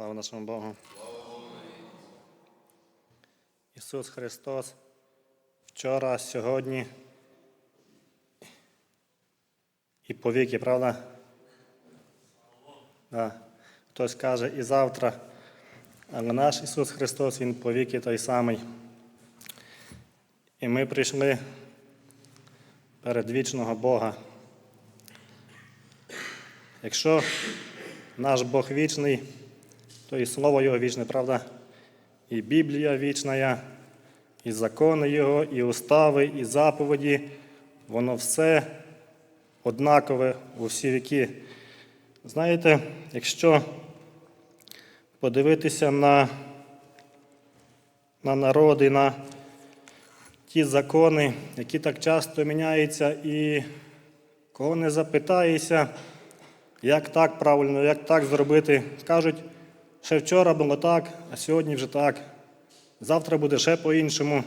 Слава нашому Богу. Ісус Христос вчора, сьогодні і повіки, правда? Да. Хтось каже і завтра, але наш Ісус Христос, Він повіки той самий. І ми прийшли перед вічного Бога. Якщо наш Бог вічний, то і Слово Його вічне, правда? І Біблія вічна, і закони Його, і устави, і заповіді, воно все однакове у всі віки. Знаєте, якщо подивитися на, на народи, на ті закони, які так часто міняються, і кого не запитаєшся, як так правильно, як так зробити, скажуть, ще вчора було так, а сьогодні вже так. Завтра буде ще по-іншому.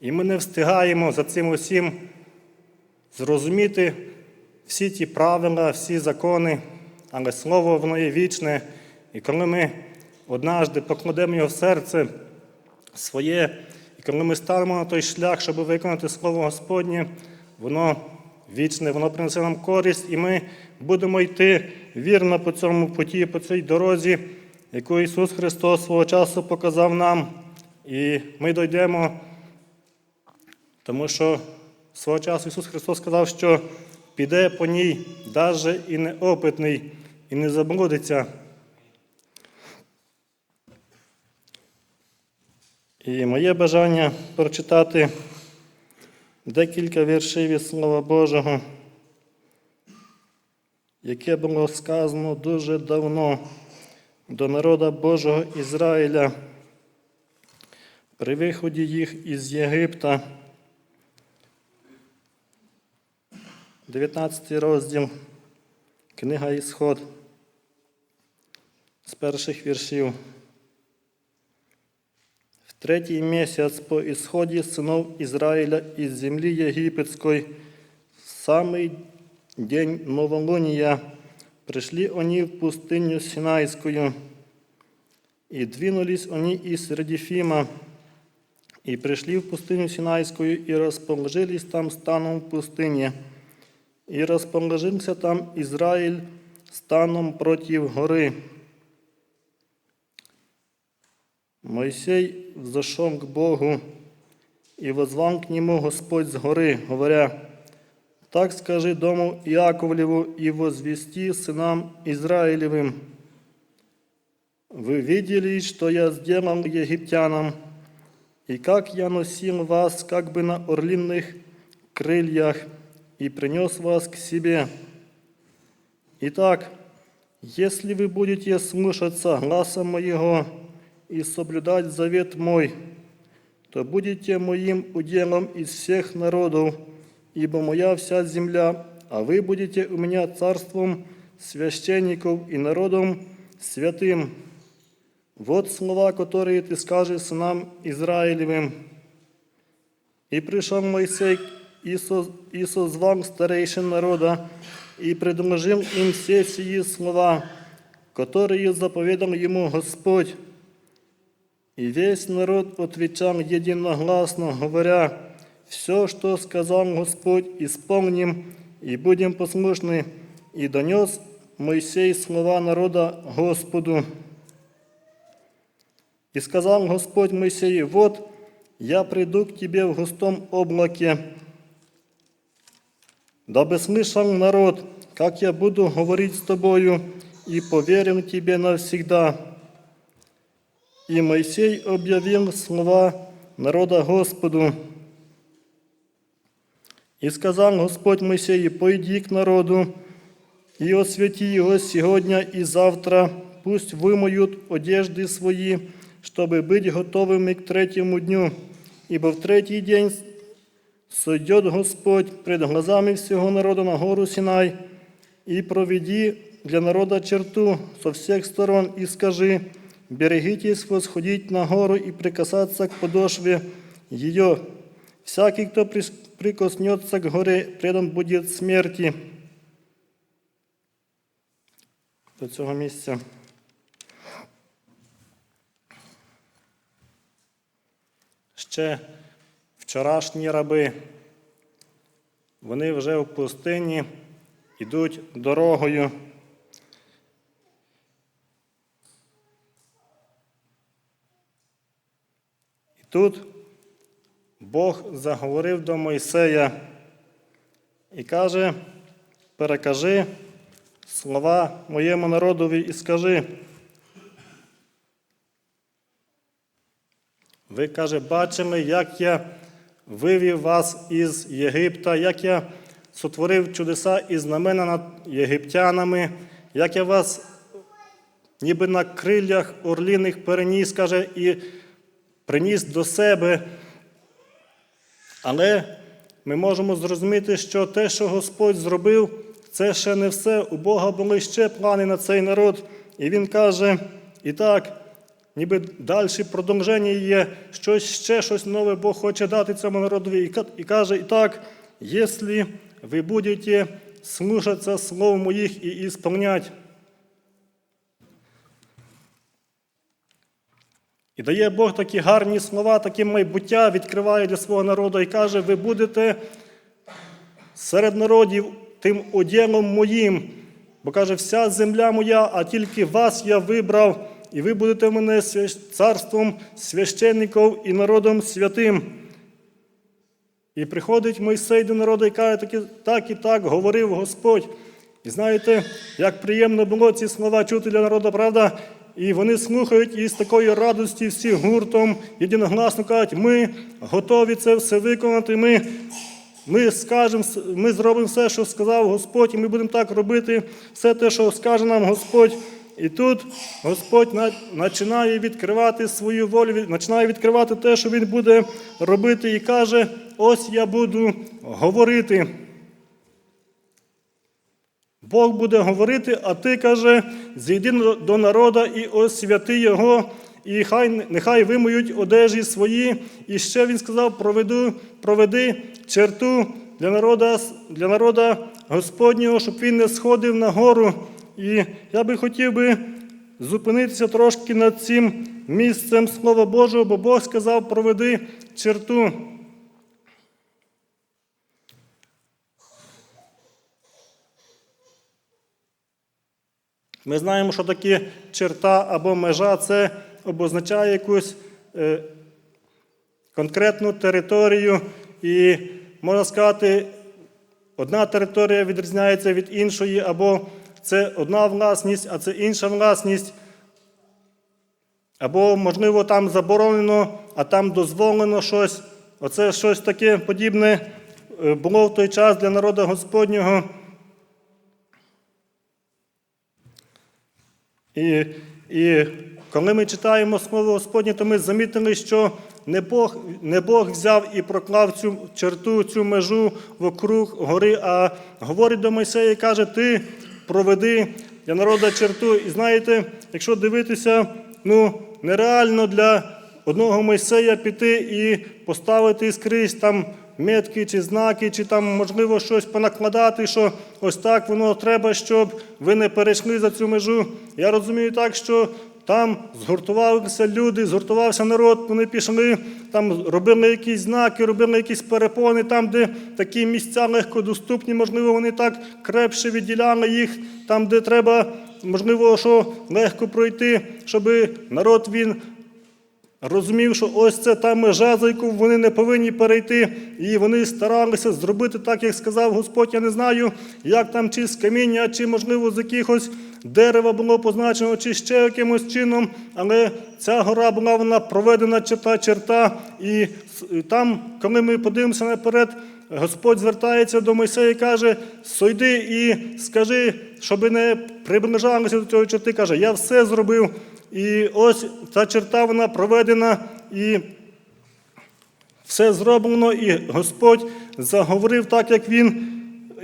І ми не встигаємо за цим усім зрозуміти всі ті правила, всі закони, але слово воно є вічне. І коли ми однажди покладемо його в серце своє, і коли ми станемо на той шлях, щоб виконати Слово Господнє, воно вічне, воно принесе нам користь, і ми будемо йти вірно по цьому путі, по цій дорозі, яку Ісус Христос свого часу показав нам. І ми дійдемо, тому що свого часу Ісус Христос сказав, що піде по ній навіть і неопитний, і не заблудиться. І моє бажання прочитати декілька віршів із Слова Божого, яке було сказано дуже давно до народа Божого Ізраїля при виході їх із Єгипта. 19 розділ, книга Ісход з перших віршів. В третий месяц по исходе сынов Израиля из земли египетской, в самый день новолуния, пришли они в пустыню Синайскую, и двинулись они из Редифима, и пришли в пустыню Синайскую, и расположились там станом в пустыне. И расположился там Израиль станом против горы. Моисей взошел к Богу и возвал к нему Господь с горы, говоря, «Так скажи дому Иаковлеву и возвести сынам Израилевым, вы видели, что я сделал египтянам, и как я носил вас как бы на орлиных крыльях и принес вас к себе. Итак, если вы будете слушаться гласа моего и соблюдать завет мой, то будете моим уделом из всех народов, ибо моя вся земля, а вы будете у меня царством священников и народом святым. Вот слова, которые ты скажешь сынам Израилевым. И пришел Моисей и, со, и созвал старейшин народа, и предложил им все сии слова, которые заповедал ему Господь. И весь народ отвечал единогласно, говоря, «Все, что сказал Господь, исполним и будем послушны». И донес Моисей слова народа Господу. И сказал Господь Моисею, «Вот, я приду к тебе в густом облаке, дабы слышал народ, как я буду говорить с тобою, и поверил тебе навсегда». И Моисей объявил слова народа Господу. И сказал Господь Моисею, пойди к народу и освяти его сегодня и завтра, пусть вымоют одежды свои, чтобы быть готовыми к третьему дню, ибо в третий день сойдет Господь пред глазами всего народа на гору Синай, и проведи для народа черту со всех сторон, и скажи, берегитесь восходить на гору и прикасаться к подошве ее. Всякий, кто прис- прикоснется к горе, предом буде смерті. До цього місця. Ще вчорашні раби. Вони вже в пустині йдуть дорогою. І тут Бог заговорив до Мойсея і каже, перекажи слова моєму народові і скажи. Ви, каже, бачимо, як я вивів вас із Єгипта, як я сотворив чудеса і знамена над єгиптянами, як я вас ніби на криллях орліних переніс, каже, і приніс до себе. Але ми можемо зрозуміти, що те, що Господь зробив, це ще не все. У Бога були ще плани на цей народ. І Він каже, і так, ніби далі продовження є, щось ще щось нове Бог хоче дати цьому народові. І каже, і так, якщо ви будете слушатися слов моїх і ісполнять. І дає Бог такі гарні слова, таке майбуття відкриває для свого народу і каже, ви будете серед народів тим оділом моїм. Бо каже, вся земля моя, а тільки вас я вибрав, і ви будете в мене царством священників і народом святим. І приходить Мойсей до народу і каже, так, і так говорив Господь. І знаєте, як приємно було ці слова чути для народу, правда? І вони слухають і з такої радості всі гуртом єдиногласно кажуть, ми готові це все виконати. Ми, ми скажемо, ми зробимо все, що сказав Господь, і ми будемо так робити, все те, що скаже нам Господь. І тут Господь починає відкривати свою волю, починає відкривати те, що Він буде робити, і каже: ось я буду говорити. Бог буде говорити, а ти каже, зійди до народа і освяти його, і хай нехай вимоють одежі свої. І ще він сказав: проведу, проведи черту для народа, для народа Господнього, щоб він не сходив на гору. І я би хотів би зупинитися трошки над цим місцем Слова Божого, бо Бог сказав, проведи черту. Ми знаємо, що таке черта або межа це обозначає якусь е, конкретну територію, і можна сказати, одна територія відрізняється від іншої, або це одна власність, а це інша власність. Або, можливо, там заборонено, а там дозволено щось. Оце щось таке подібне е, було в той час для народу Господнього. І, і коли ми читаємо Слово Господнє, то ми замітили, що не Бог, не Бог взяв і проклав цю черту, цю межу вокруг гори, а говорить до Мойсея і каже, ти проведи для народу черту. І знаєте, якщо дивитися, ну, нереально для одного Мойсея піти і поставити скрізь там метки чи знаки, чи там, можливо, щось понакладати, що ось так воно треба, щоб ви не перейшли за цю межу. Я розумію так, що там згуртувалися люди, згуртувався народ, вони пішли, там робили якісь знаки, робили якісь перепони, там, де такі місця легкодоступні, можливо, вони так крепше відділяли їх, там, де треба, можливо, що легко пройти, щоб народ він розумів, що ось це та межа, за яку вони не повинні перейти, і вони старалися зробити так, як сказав Господь. Я не знаю, як там чи з каміння, чи, можливо, з якихось дерева було позначено, чи ще якимось чином, але ця гора була вона проведена черта черта, і там, коли ми подивимося наперед, Господь звертається до Мойсея і каже: сойди і скажи, щоби не приближалися до цього черти. Каже, я все зробив. І ось ця черта вона проведена, і все зроблено, і Господь заговорив так, як Він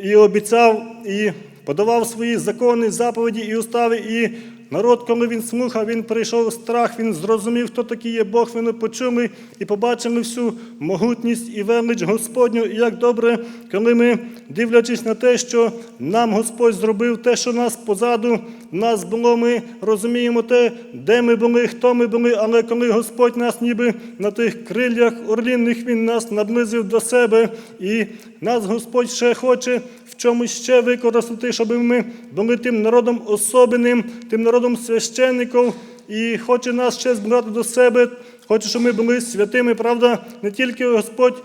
і обіцяв, і подавав свої закони, заповіді і устави. І народ, коли він слухав, він прийшов страх, він зрозумів, хто такий є Бог. Вони почули і побачили всю могутність і велич Господню. І як добре, коли ми, дивлячись на те, що нам Господь зробив, те, що нас позаду нас було, ми розуміємо те, де ми були, хто ми були, але коли Господь нас ніби на тих крилях орлінних, Він нас наблизив до себе, і нас Господь ще хоче в чомусь ще використати, щоб ми були тим народом особенним, тим народом священників, і хоче нас ще збирати до себе, хоче, щоб ми були святими, правда, не тільки Господь.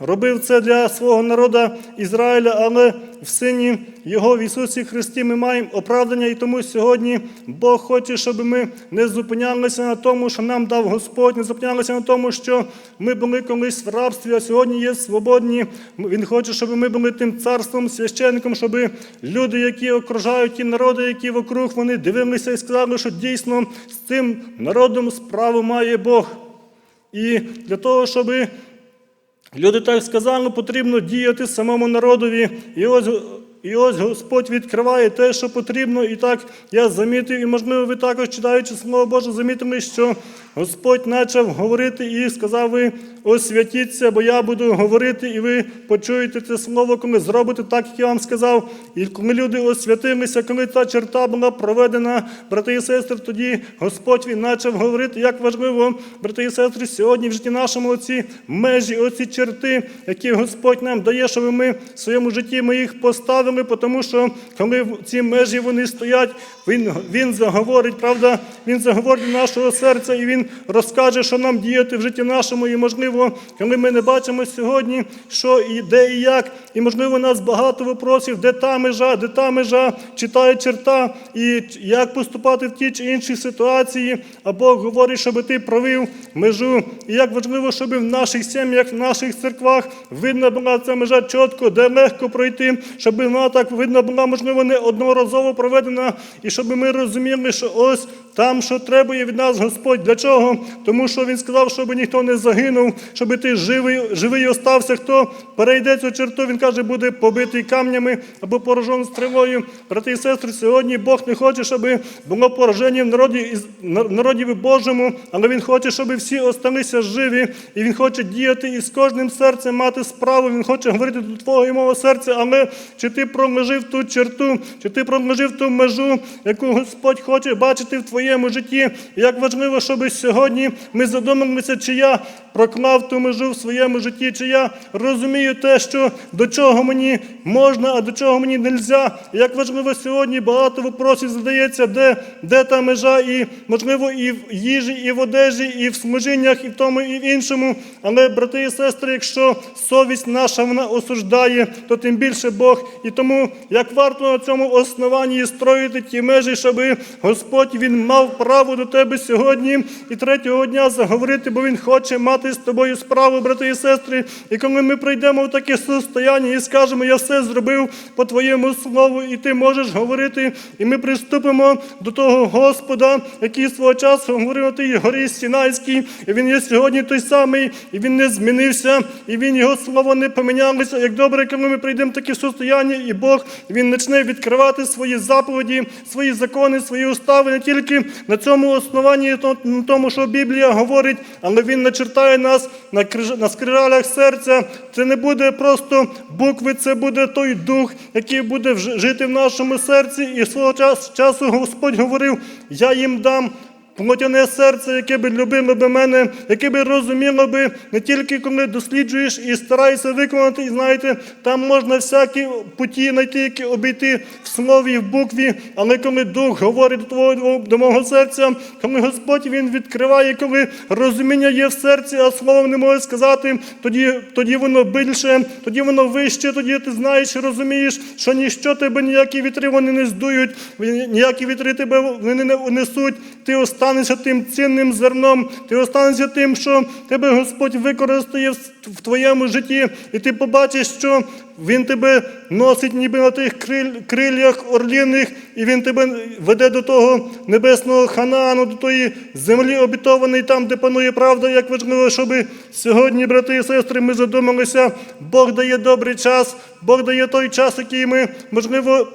Робив це для свого народу Ізраїля, але в Сині Його в Ісусі Христі ми маємо оправдання, і тому сьогодні Бог хоче, щоб ми не зупинялися на тому, що нам дав Господь, не зупинялися на тому, що ми були колись в рабстві, а сьогодні є свободні. Він хоче, щоб ми були тим царством, священником, щоб люди, які окружають ті народи, які вокруг, вони дивилися і сказали, що дійсно з цим народом справу має Бог. І для того, щоби Люди так сказали, потрібно діяти самому народові. І ось, і ось Господь відкриває те, що потрібно. І так я замітив, і можливо, ви також читаючи Слово Боже, замітили, що Господь почав говорити і сказав: ви освятіться, бо я буду говорити, і ви почуєте це слово, коли зробите так, як я вам сказав. І коли люди освятилися, коли та черта була проведена, брати і сестри, тоді Господь він почав говорити, як важливо, брати і сестри, сьогодні в житті нашому оці межі, оці черти, які Господь нам дає, щоб ми в своєму житті ми їх поставили, тому що коли ці межі вони стоять, він, він заговорить, правда, він заговорить нашого серця і він розкаже, що нам діяти в житті нашому. І можливо, коли ми не бачимо сьогодні, що і де і як, і можливо, нас багато випросів, де та межа, де та межа, читає черта, і як поступати в ті чи інші ситуації, а Бог говорить, щоб ти провів межу. І як важливо, щоб в наших сім'ях, в наших церквах видна була ця межа чітко, де легко пройти, щоб вона так видно була, можливо, не одноразово проведена, і щоб ми розуміли, що ось там, що требує від нас Господь. Для чого? Тому що Він сказав, щоб ніхто не загинув, щоб ти живий, живий остався. Хто перейде цю черту, він каже, буде побитий камнями або поражений стрілою. Брати і сестри, сьогодні Бог не хоче, щоб було пораження в народі, народі Божому, але Він хоче, щоб всі осталися живі, і Він хоче діяти і з кожним серцем мати справу. Він хоче говорити до твого і мого серця, але чи ти проложив ту черту, чи ти проложив ту межу, яку Господь хоче бачити в твоєму житті. Як важливо, щоб сьогодні ми задумалися, чи я проклав ту межу в своєму житті, чи я розумію те, що до чого мені можна, а до чого мені не можна. Як важливо сьогодні, багато вопросів задається, де, де та межа, і можливо і в їжі, і в одежі, і в служіннях, і в тому, і в іншому. Але, брати і сестри, якщо совість наша вона осуждає, то тим більше Бог. І тому як варто на цьому основанні строїти ті межі, щоб Господь він мав право до тебе сьогодні і третього дня заговорити, бо Він хоче мати з тобою справу, брати і сестри. І коли ми прийдемо в таке состояння і скажемо, я все зробив по твоєму слову, і ти можеш говорити, і ми приступимо до того Господа, який свого часу говорив тій горі Сінайській, і він є сьогодні той самий, і він не змінився, і він його слово не помінялося. Як добре, коли ми прийдемо в таке состояння, і Бог він почне відкривати свої заповіді, свої закони, свої устави не тільки на цьому основанні, на тому, що Біблія говорить, але він начертає нас на скрижалях серця. Це не буде просто букви, це буде той дух, який буде жити в нашому серці. І свого часу Господь говорив: Я їм дам. Плотяне серце, яке би любило би мене, яке би розуміло би не тільки коли досліджуєш і стараєшся виконати, і знаєте, там можна всякі путі знайти, які обійти в слові, в букві, але коли Дух говорить до твого до мого серця, коли Господь він відкриває, коли розуміння є в серці, а словом не може сказати, тоді, тоді воно більше, тоді воно вище, тоді ти знаєш і розумієш, що ніщо тебе ніякі вітри вони не здують, ніякі вітри тебе вони не унесуть. Ти останешся тим цінним зерном, ти останешся тим, що тебе Господь використає в твоєму житті, і ти побачиш, що Він тебе носить ніби на тих криль- крилях орліних, і Він тебе веде до того небесного ханаану, до тої землі обітованої, там, де панує правда, як важливо, щоб сьогодні, брати і сестри, ми задумалися, Бог дає добрий час, Бог дає той час, який ми, можливо,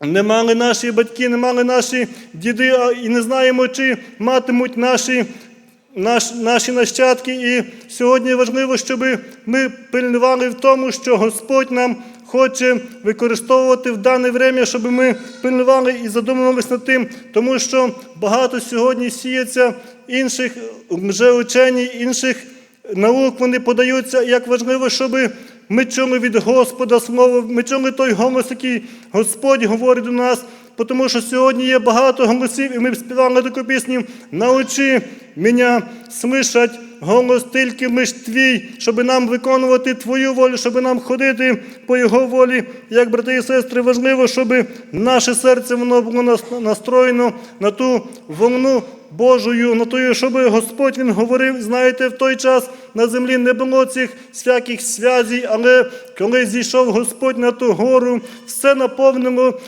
не мали наші батьки, не мали наші діди, і не знаємо, чи матимуть наші, наш, наші нащадки. І сьогодні важливо, щоб ми пильнували в тому, що Господь нам хоче використовувати в дане время, щоб ми пильнували і задумувалися над тим, тому що багато сьогодні сіється інших вже учені, інших наук вони подаються, як важливо, щоб ми чули від Господа слово, ми чули той голос, який Господь говорить до нас, тому що сьогодні є багато голосів, і ми співали таку пісню Научи мене слышать голос тільки лиш твій, щоб нам виконувати Твою волю, щоб нам ходити по Його волі. Як брати і сестри, важливо, щоб наше серце воно було настроєно на ту волну Божою, на тою, щоб Господь Він говорив, знаєте, в той час на землі не було цих всяких связей, але коли зійшов Господь на ту гору, все наповнило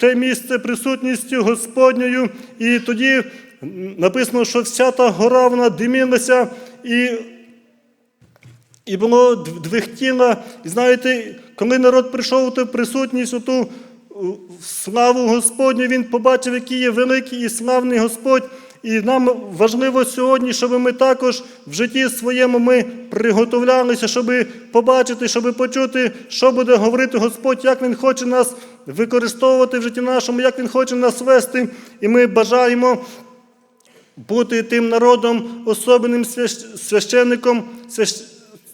те місце присутністю Господньою, і тоді написано, що вся та гора вона димілася, і і було дв- двихтіло. І знаєте, коли народ прийшов у ту присутність, у ту славу Господню, він побачив, який є великий і славний Господь. І нам важливо сьогодні, щоб ми також в житті своєму ми приготовлялися, щоб побачити, щоб почути, що буде говорити Господь, як Він хоче нас використовувати в житті нашому, як Він хоче нас вести. І ми бажаємо бути тим народом, особенним свящ- священником, свящ-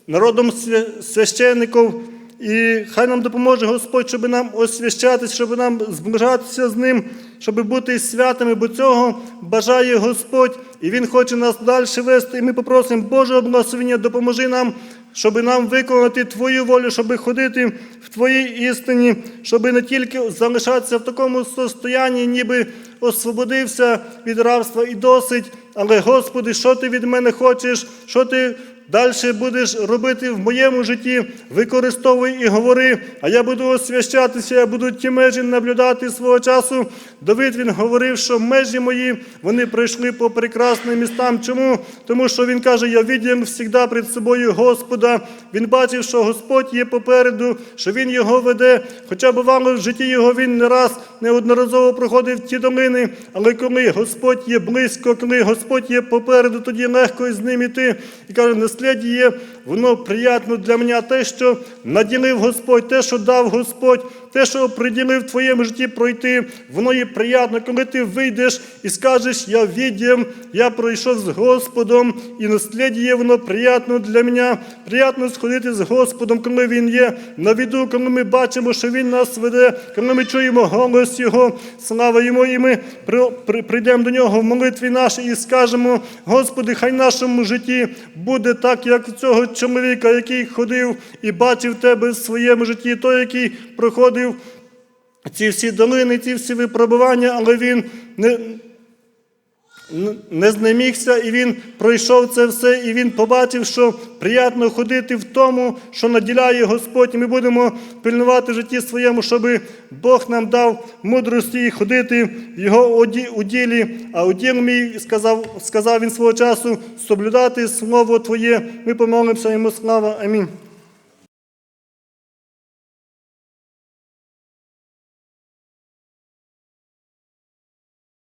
народом свя- священників. І хай нам допоможе Господь, щоб нам освящатися, щоб нам зближатися з ним, щоб бути святими, бо цього бажає Господь, і Він хоче нас далі вести. І ми попросимо Божого благословення, допоможи нам, щоб нам виконати Твою волю, щоб ходити в Твоїй істині, щоб не тільки залишатися в такому состоянні, ніби освободився від рабства і досить. Але, Господи, що ти від мене хочеш, що ти далі будеш робити в моєму житті, використовуй і говори, а я буду освящатися, я буду ті межі наблюдати свого часу. Давид він говорив, що межі мої вони пройшли по прекрасним містам. Чому? Тому що він каже: Я відділ завжди перед собою Господа. Він бачив, що Господь є попереду, що Він його веде. Хоча бувало в житті його він не раз неодноразово проходив ті долини, але коли Господь є близько, коли Господь є попереду, тоді легко з ним іти. І каже, наслідя є, воно приємно для мене те, що наділив Господь, те, що дав Господь, те, що приділив в твоєму житті пройти, воно є приємно, коли ти вийдеш і скажеш, я віддім, я пройшов з Господом, і наслідя є, воно приємно для мене, приємно сходити з Господом, коли Він є на віду, коли ми бачимо, що Він нас веде, коли ми чуємо голос Його, слава Йому, і ми при- при- прийдемо до Нього в молитві нашій і скажемо, Господи, хай в нашому житті буде так, як в цього чоловіка, який ходив і бачив Тебе в своєму житті, той, який проходив ці всі долини, ці всі випробування, але він не, не знемігся, і він пройшов це все, і він побачив, що приємно ходити в тому, що наділяє Господь. І ми будемо пильнувати в житті своєму, щоб Бог нам дав мудрості ходити в його уділі. А уділ мій сказав, сказав він свого часу соблюдати слово Твоє. Ми помолимося йому слава. Амінь.